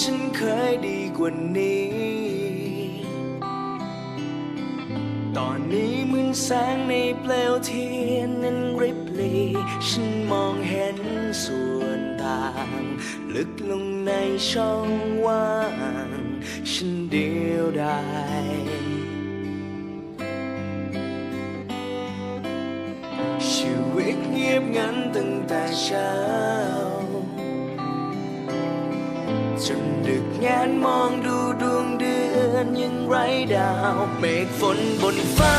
ฉันเคยดีกว่านี้ ตอนนี้เหมือนแสงในเปลวเทียนนั้นริบลีฉันมองเห็นส่วนต่าง ลึกลงในช่องว่าง ฉันเดียวดายชีวิตเงียบงันตั้งแต่เช้า จนดึกแงนมองดูดวงเดือนยังไร้ดาว เมฆฝนบนฟ้า